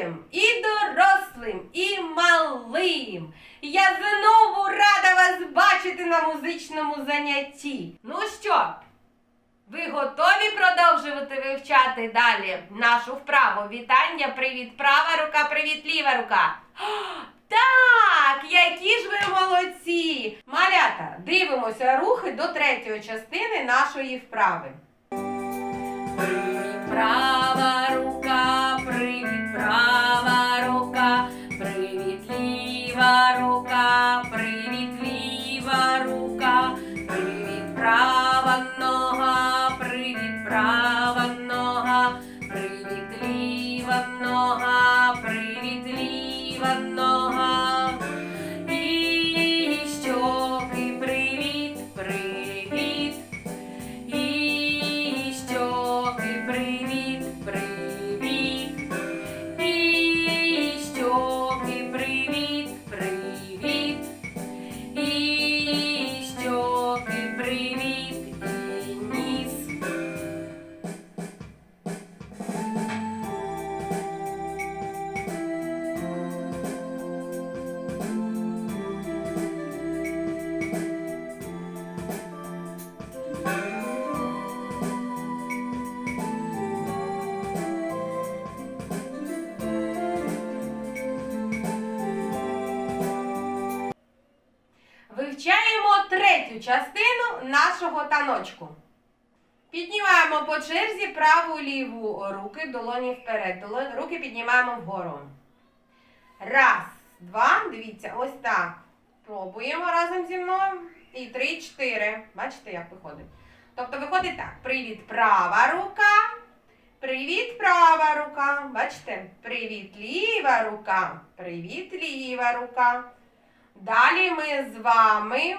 дітям, і дорослим, і малим. Я знову рада вас бачити на музичному занятті. Ну що, ви готові продовжувати вивчати далі нашу вправу? Вітання, привіт, права рука, привіт, ліва рука. Так, які ж ви молодці! Малята, дивимося рухи до третьої частини нашої вправи. Привіт, частину нашого таночку. Піднімаємо по черзі праву ліву руки, долоні вперед. Долоні, руки піднімаємо вгору. Раз, два, дивіться, ось так. Пробуємо разом зі мною. І три, чотири. Бачите, як виходить? Тобто виходить так. Привіт, права рука. Привіт, права рука. Бачите? Привіт, ліва рука. Привіт, ліва рука. Далі ми з вами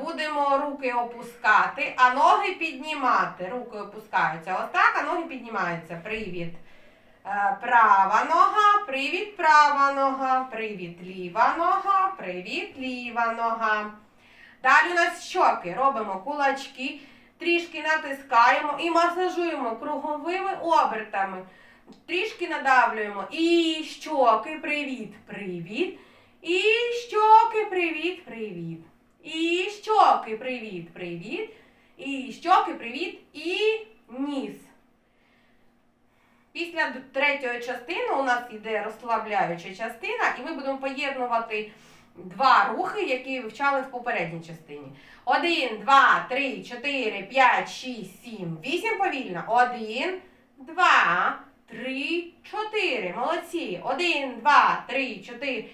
будемо руки опускати, а ноги піднімати. Руки опускаються. Ось так, а ноги піднімаються. Привіт. Е, права нога, привіт, права нога, привіт, ліва нога, привіт, ліва нога. Далі у нас щоки. Робимо кулачки, трішки натискаємо і масажуємо круговими обертами. Трішки надавлюємо. І щоки, привіт, привіт. І щоки, привіт, привіт. І щоки, привіт, привіт. І щоки, привіт, і ніс. Після третьої частини у нас йде розслабляюча частина, і ми будемо поєднувати два рухи, які вивчали в попередній частині. Один, два, три, чотири, п'ять, шість, сім, вісім повільно. Один, два, три, чотири. Молодці. Один, два, три, чотири,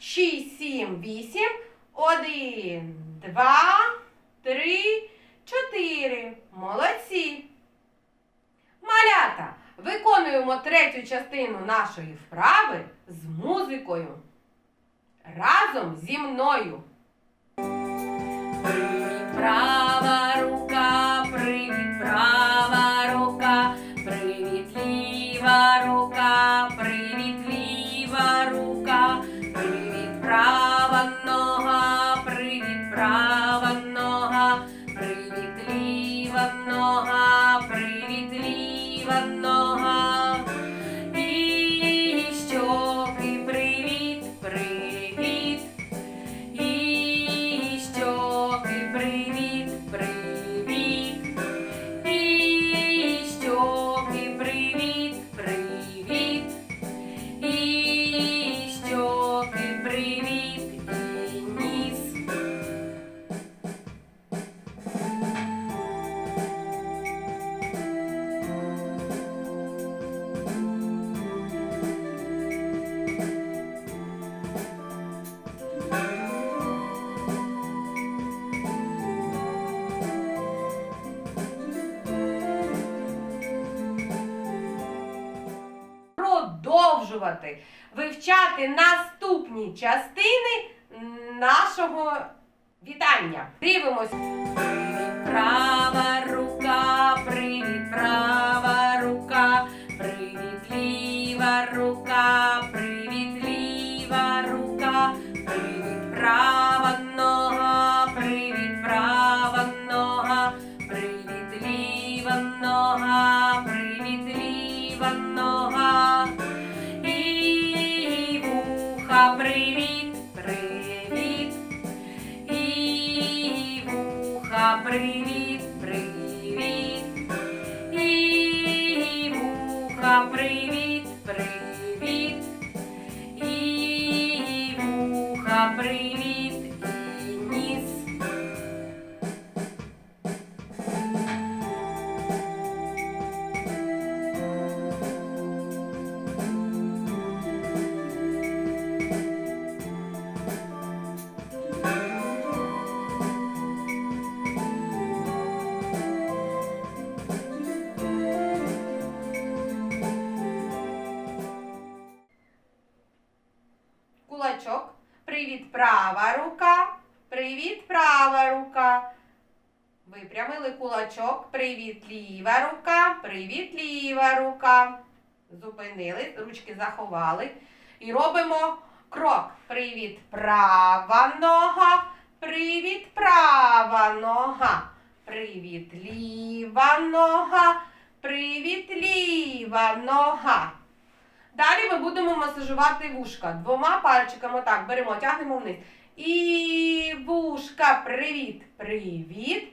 шість, сім, вісім. Один, два, три, чотири. Молодці. Малята, виконуємо третю частину нашої вправи з музикою. Разом зі мною. Права рука, привіт, права рука, привіт, ліва рука, Продовжувати вивчати наступні частини нашого вітання. Дивимось. Права рука, привіт, права вуха, привіт, привіт. І вуха, привіт, права рука. Привіт, права рука. Випрямили кулачок. Привіт, ліва рука. Привіт, ліва рука. Зупинили, ручки заховали. І робимо крок. Привіт, права нога. Привіт, права нога. Привіт, ліва нога. Привіт, ліва нога. Далі ми будемо масажувати вушка. Двома пальчиками так беремо, тягнемо вниз. І вушка, привіт, привіт.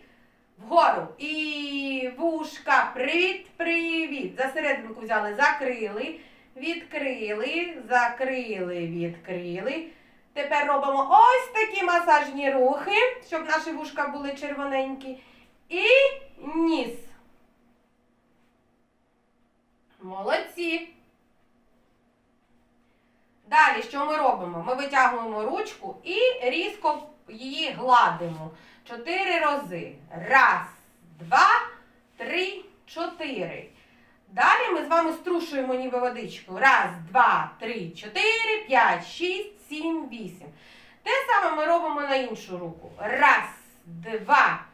Вгору. І вушка, привіт, привіт. За серединку взяли, закрили, відкрили, закрили, відкрили. Тепер робимо ось такі масажні рухи, щоб наші вушка були червоненькі. І ніс. Молодці. Далі, що ми робимо? Ми витягуємо ручку і різко її гладимо. Чотири рази. Раз, два, три, чотири. Далі ми з вами струшуємо ніби водичку. Раз, два, три, чотири, п'ять, шість, сім, вісім. Те саме ми робимо на іншу руку. Раз, два,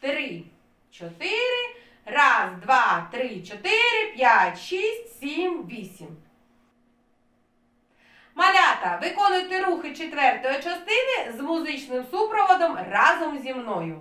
три, чотири. Раз, два, три, чотири, п'ять, шість, сім, вісім. Малята, виконуйте рухи четвертої частини з музичним супроводом разом зі мною.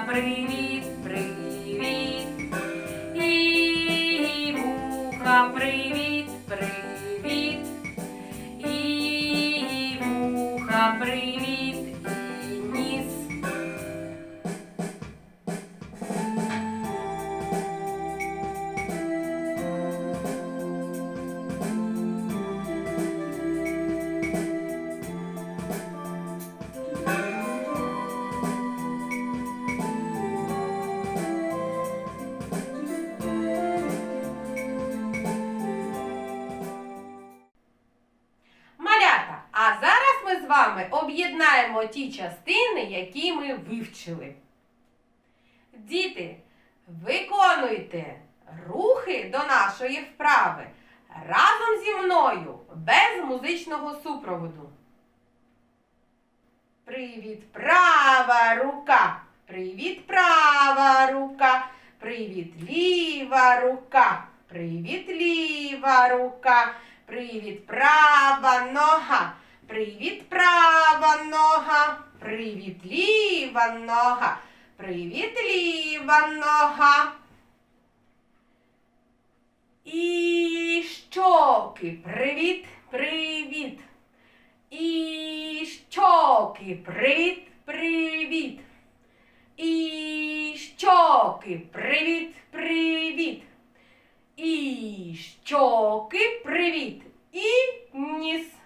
Вуха, об'єднаємо ті частини, які ми вивчили. Діти, виконуйте рухи до нашої вправи разом зі мною, без музичного супроводу. Привіт, права рука! Привіт, права рука! Привіт, ліва рука! Привіт, ліва рука! Привіт, права нога! Привіт, права нога! Привіт, ліва нога! Привіт, ліва нога! І щоки! Привіт, привіт! І щоки! Привіт, привіт! І щоки! Привіт, привіт! І щоки, привіт. І ніс.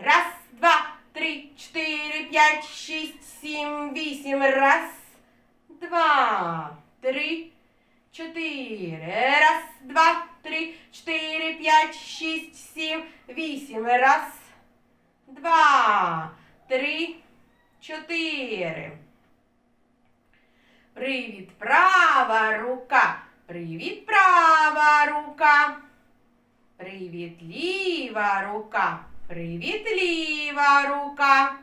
Раз, два, три, чотири, п'ять, шість, сім, вісім. Раз, два, три, чотири. Раз, два, три, чотири, п'ять, шість, сім, вісім. Раз, два, три, чотири. Привіт, права рука. Привіт, права рука. Привіт, ліва рука. Привіт, ліва рука.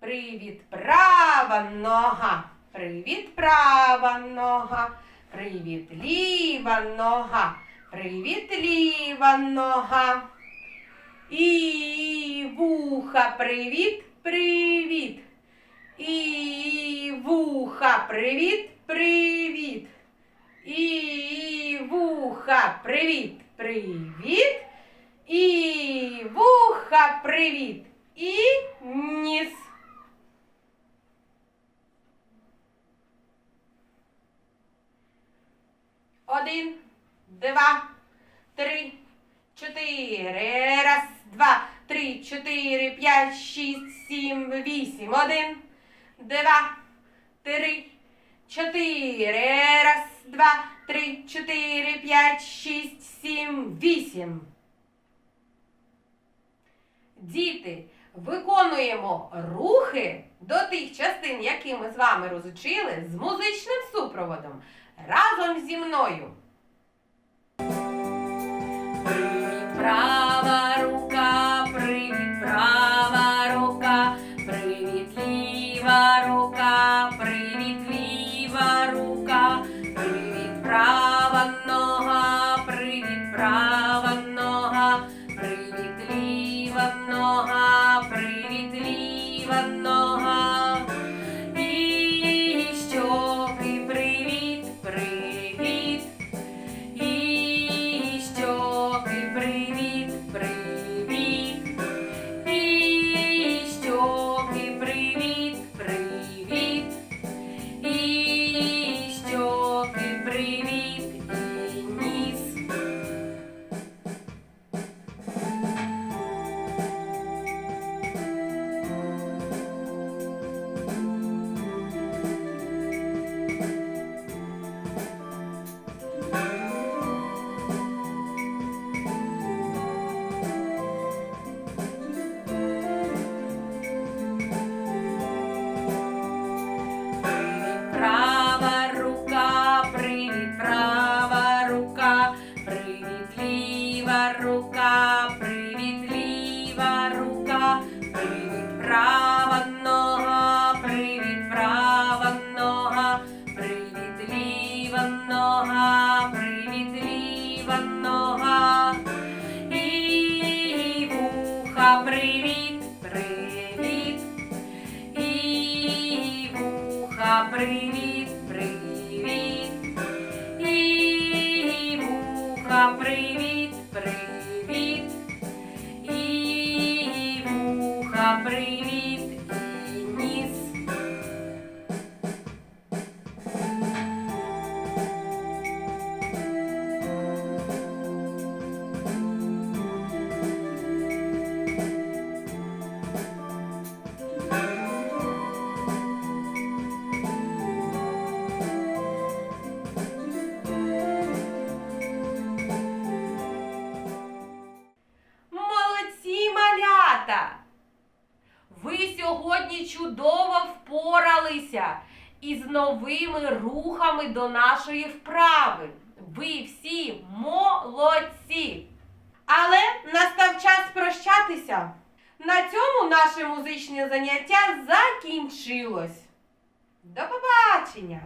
Привіт, права нога. Привіт, права нога. Привіт, ліва нога. Привіт, ліва нога. І вуха, привіт, привіт. І вуха, привіт, привіт. І вуха, привіт, привіт. Привіт. І ніс. Один, два, три, чотири. Раз, два, три, чотири, п'ять, шість, сім, вісім. Один, два, три, чотири. Раз, два, три, чотири, п'ять, шість, сім, вісім. Діти, виконуємо рухи до тих частин, які ми з вами розучили, з музичним супроводом. Разом зі мною. Привіт, вуха, Ви сьогодні чудово впоралися із новими рухами до нашої вправи. Ви всі молодці! Але настав час прощатися. На цьому наше музичне заняття закінчилось. До побачення!